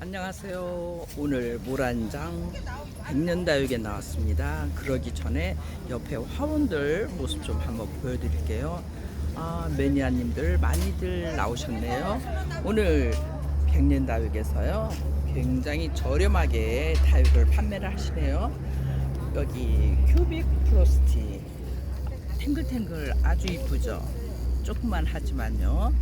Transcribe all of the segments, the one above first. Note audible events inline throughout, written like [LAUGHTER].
안녕하세요. 오늘 모란장 백년다육에 나왔습니다. 그러기 전에 옆에 화원들 모습 좀 한번 보여드릴게요. 아, 매니아님들 많이들 나오셨네요. 오늘 백년다육에서요. 굉장히 저렴하게 다육을 판매를 하시네요. 여기 큐빅 프로스티 탱글탱글 아주 이쁘죠? 조금만 하지만요.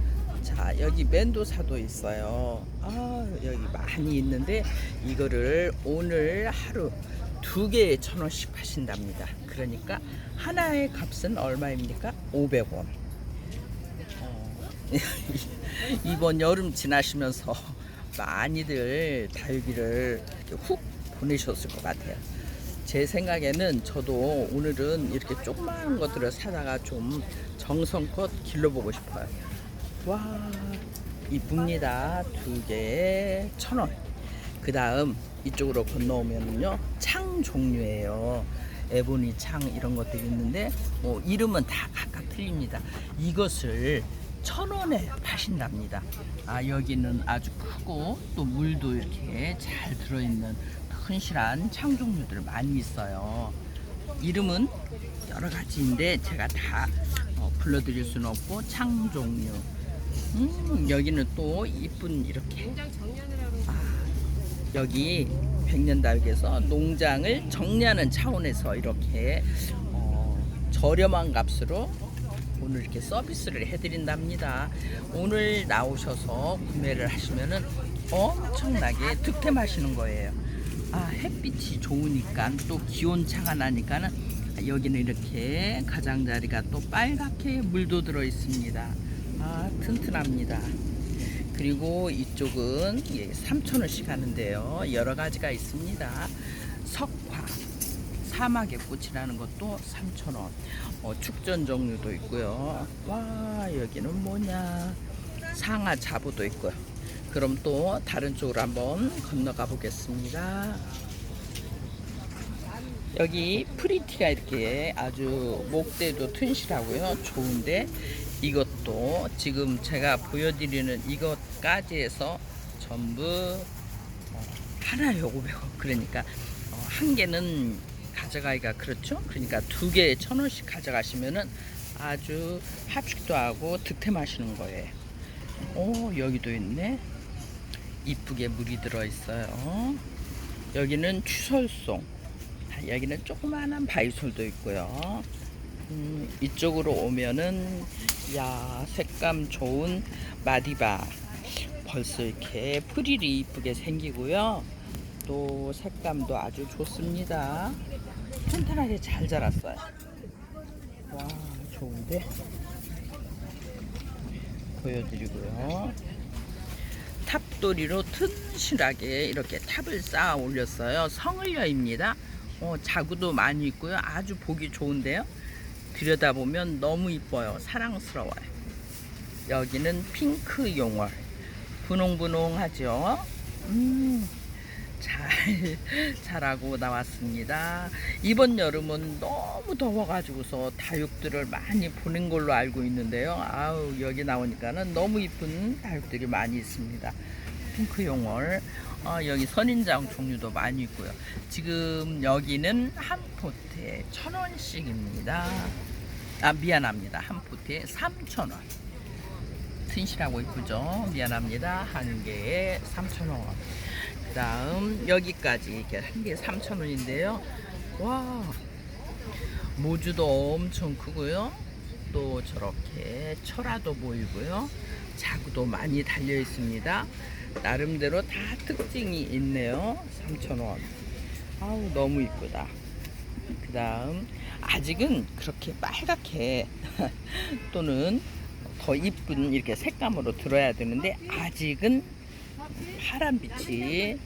자, 여기 멘도사도 있어요. 아, 여기 많이 있는데 이거를 오늘 하루 두 개에 천 원씩 하신답니다. 그러니까 하나의 값은 얼마입니까? 500원. 어, [LAUGHS] 이번 여름 지나시면서 많이들 다육이를 훅 보내셨을 것 같아요. 제 생각에는 저도 오늘은 이렇게 조그마한 것들을 사다가 좀 정성껏 길러보고 싶어요. 와, 이쁩니다. 두 개에 천 원. 그 다음 이쪽으로 건너오면은요, 창 종류예요. 에보니 창 이런 것들이 있는데, 뭐, 이름은 다 각각 틀립니다. 이것을 천 원에 파신답니다. 아, 여기는 아주 크고, 또 물도 이렇게 잘 들어있는 흔실한 창 종류들 많이 있어요. 이름은 여러 가지인데 제가 다 어, 불러드릴 수는 없고 창 종류. 음, 여기는 또 이쁜 이렇게 아, 여기 백년다육에서 농장을 정리하는 차원에서 이렇게 어, 저렴한 값으로 오늘 이렇게 서비스를 해드린답니다. 오늘 나오셔서 구매를 하시면은 엄청나게 득템하시는 거예요. 아 햇빛이 좋으니까 또 기온 차가 나니까는 여기는 이렇게 가장자리가 또 빨갛게 물도 들어 있습니다. 아 튼튼합니다. 그리고 이쪽은 3,000원씩 하는데요. 여러 가지가 있습니다. 석화, 사막의 꽃이라는 것도 3,000원. 어, 축전 종류도 있고요. 와, 여기는 뭐냐. 상하 자부도 있고요. 그럼 또 다른 쪽으로 한번 건너가 보겠습니다. 여기 프리티가 이렇게 아주 목대도 튼실하고요. 좋은데 이것도 지금 제가 보여드리는 이것까지 해서 전부 어, 하나에 500원. 그러니까 어, 한 개는 가져가기가 그렇죠. 그러니까 두 개에 천 원씩 가져가시면은 아주 합식도 하고 득템하시는 거예요. 오 여기도 있네. 이쁘게 물이 들어 있어요. 여기는 추설송. 아, 여기는 조그마한 바이솔도 있고요. 음, 이쪽으로 오면은 야 색감 좋은 마디바 벌써 이렇게 프릴이 이쁘게 생기고요. 또 색감도 아주 좋습니다. 튼튼하게 잘 자랐어요. 와 좋은데 보여드리고요. 탑도리로 튼실하게 이렇게 탑을 쌓아 올렸어요. 성을여입니다. 어, 자구도 많이 있고요. 아주 보기 좋은데요. 들여다보면 너무 이뻐요. 사랑스러워요. 여기는 핑크 용월. 분홍분홍하죠. 음, 잘 [LAUGHS] 자라고 나왔습니다. 이번 여름은 너무 더워가지고서 다육들을 많이 보낸 걸로 알고 있는데요. 아우 여기 나오니까는 너무 이쁜 다육들이 많이 있습니다. 핑크 용월. 어, 여기 선인장 종류도 많이 있고요. 지금 여기는 한 포트에 천 원씩입니다. 아 미안합니다. 한 포트에 삼천 원. 튼실하고 이쁘죠? 미안합니다. 한 개에 삼천 원. 그 다음 여기까지 이렇게 한 개에 삼천 원인데요. 와 모주도 엄청 크고요. 또 저렇게 철화도 보이고요. 자구도 많이 달려 있습니다. 나름대로 다 특징이 있네요. 3,000원. 아우, 너무 이쁘다. 그 다음, 아직은 그렇게 빨갛게 [LAUGHS] 또는 더 이쁜 이렇게 색감으로 들어야 되는데, 아직은 파란빛이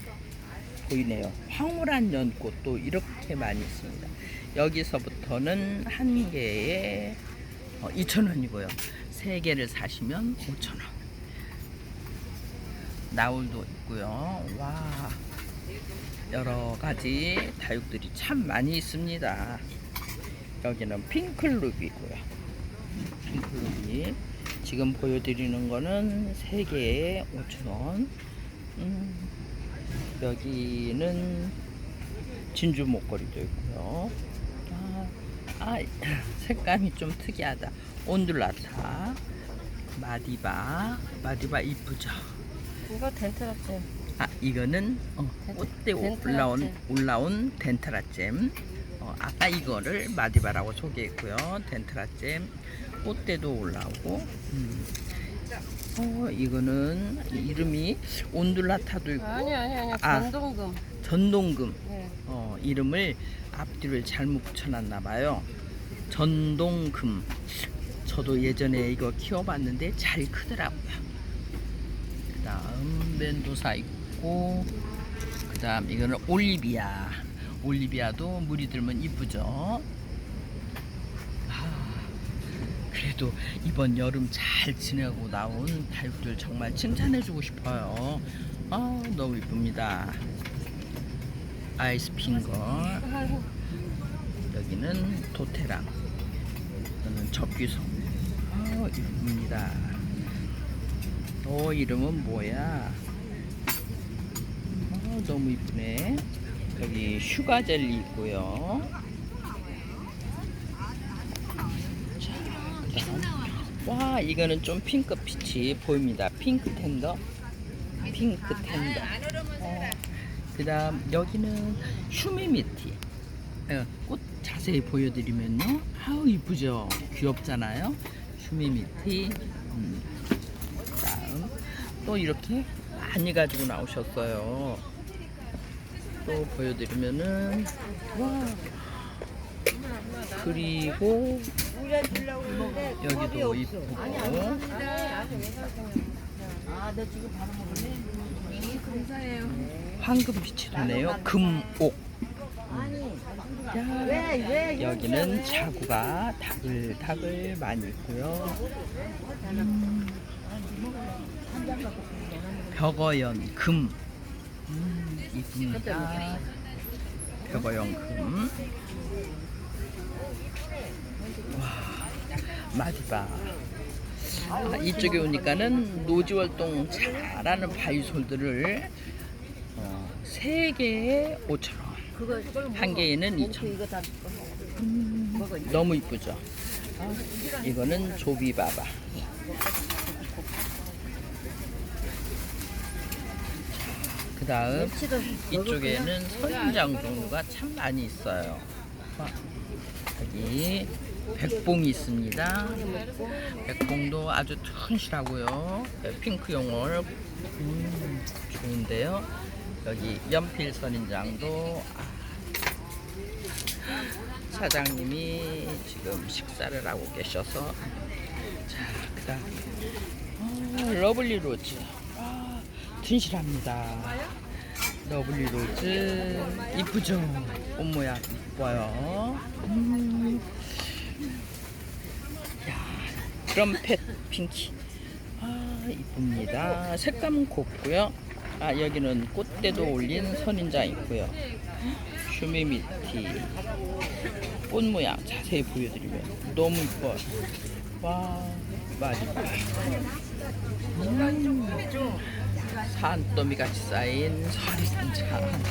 보이네요. 황홀한 연꽃도 이렇게 많이 있습니다. 여기서부터는 한 개에 2,000원이고요. 세 개를 사시면 5,000원. 나울도 있고요. 와 여러 가지 다육들이 참 많이 있습니다. 여기는 핑클룹이고요. 핑클룹이 지금 보여드리는 거는 세 개에 5천 원. 음, 여기는 진주 목걸이도 있고요. 아, 아, 색감이 좀 특이하다. 온둘라타, 마디바, 마디바 이쁘죠. 이거 덴트라잼. 아 이거는 어, 덴- 꽃대. 올라온 올라온 덴트라잼. 어, 아까 이거를 마디바라고 소개했고요. 덴트라잼 꽃대도 올라오고. 음. 어 이거는 이름이 온둘라타도 있고 아니 아니 아니 아. 전동금. 전동금. 네. 어, 이름을 앞뒤를 잘못 붙여놨나 봐요. 전동금. 저도 예전에 이거 키워봤는데 잘 크더라고요. 그 다음 멘도사 있고, 그 다음 이거는 올리비아. 올리비아도 물이 들면 이쁘죠. 아, 그래도 이번 여름 잘 지내고 나온 다육들 정말 칭찬해주고 싶어요. 아, 너무 이쁩니다. 아이스 핑거 아이고, 여기는 도테랑 여기는 적귀송 아 이쁩니다 어 이름은 뭐야 어 너무 이쁘네 여기 슈가 젤리 있고요 자와 이거는 좀 핑크 빛이 보입니다 핑크 텐더 핑크 텐더 어, 그 다음 여기는 슈미미티 예, 꽃 자세히 보여드리면요. 아우 이쁘죠. 귀엽잖아요. 슈미미티. 음. 다음 또 이렇게 많이 가지고 나오셨어요. 또 보여드리면은 와. 그리고 여기도 이쁘고 황금빛이 도네요. 금옥. 자, 여기는 자구가 다글다글 많이 있고요. 음, 벽어연 금. 음, 이쁩니다. 벽어연 금. 와, 마디바. 아, 이쪽에 오니까는 노지월동 잘하는 바이솔들을 어, 3개에 5,000원. 한 개에는 2,000원. 음, 너무 이쁘죠? 이거는 조비바바. 그 다음 이쪽에는 선인장 종류가 참 많이 있어요. 와, 여기 백봉이 있습니다. 백봉도 아주 튼실하고요. 핑크 용월 음, 좋은데요. 여기 연필 선인장도 아, 사장님이 지금 식사를 하고 계셔서 자 그다음 어, 러블리 로즈 아, 튼실합니다. 러블리 로즈 이쁘죠? 꽃 모양 이뻐요. 음. 야, 트럼펫 핑키. 아, 이쁩니다. 색감은 곱고요. 아, 여기는 꽃대도 올린 선인장 있고요. 슈미미티. 꽃 모양 자세히 보여드리면 너무 이뻐요. 와, 마지막. 음, 산더미 같이 쌓인 선인장.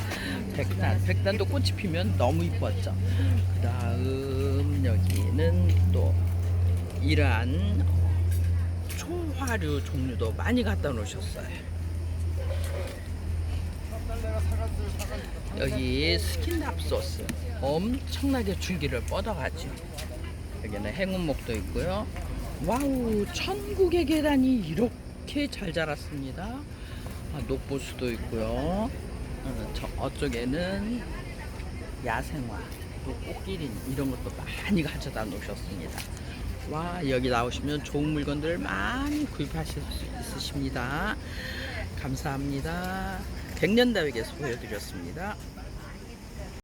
백단. 백단도 꽃이 피면 너무 이뻤죠. 그 다음 여기는 또 이러한 초화류 종류도 많이 갖다 놓으셨어요. 여기 스킨답 소스 엄청나게 줄기를 뻗어가죠. 여기는 행운목도 있고요. 와우 천국의 계란이 이렇게 잘 자랐습니다. 아, 녹보수도 있고요. 어, 저 어쪽에는 야생화, 또 꽃기린 이런 것도 많이 가져다 놓으셨습니다. 와 여기 나오시면 좋은 물건들 많이 구입하실 수 있으십니다. 감사합니다. 백년다육에서 보여드렸습니다.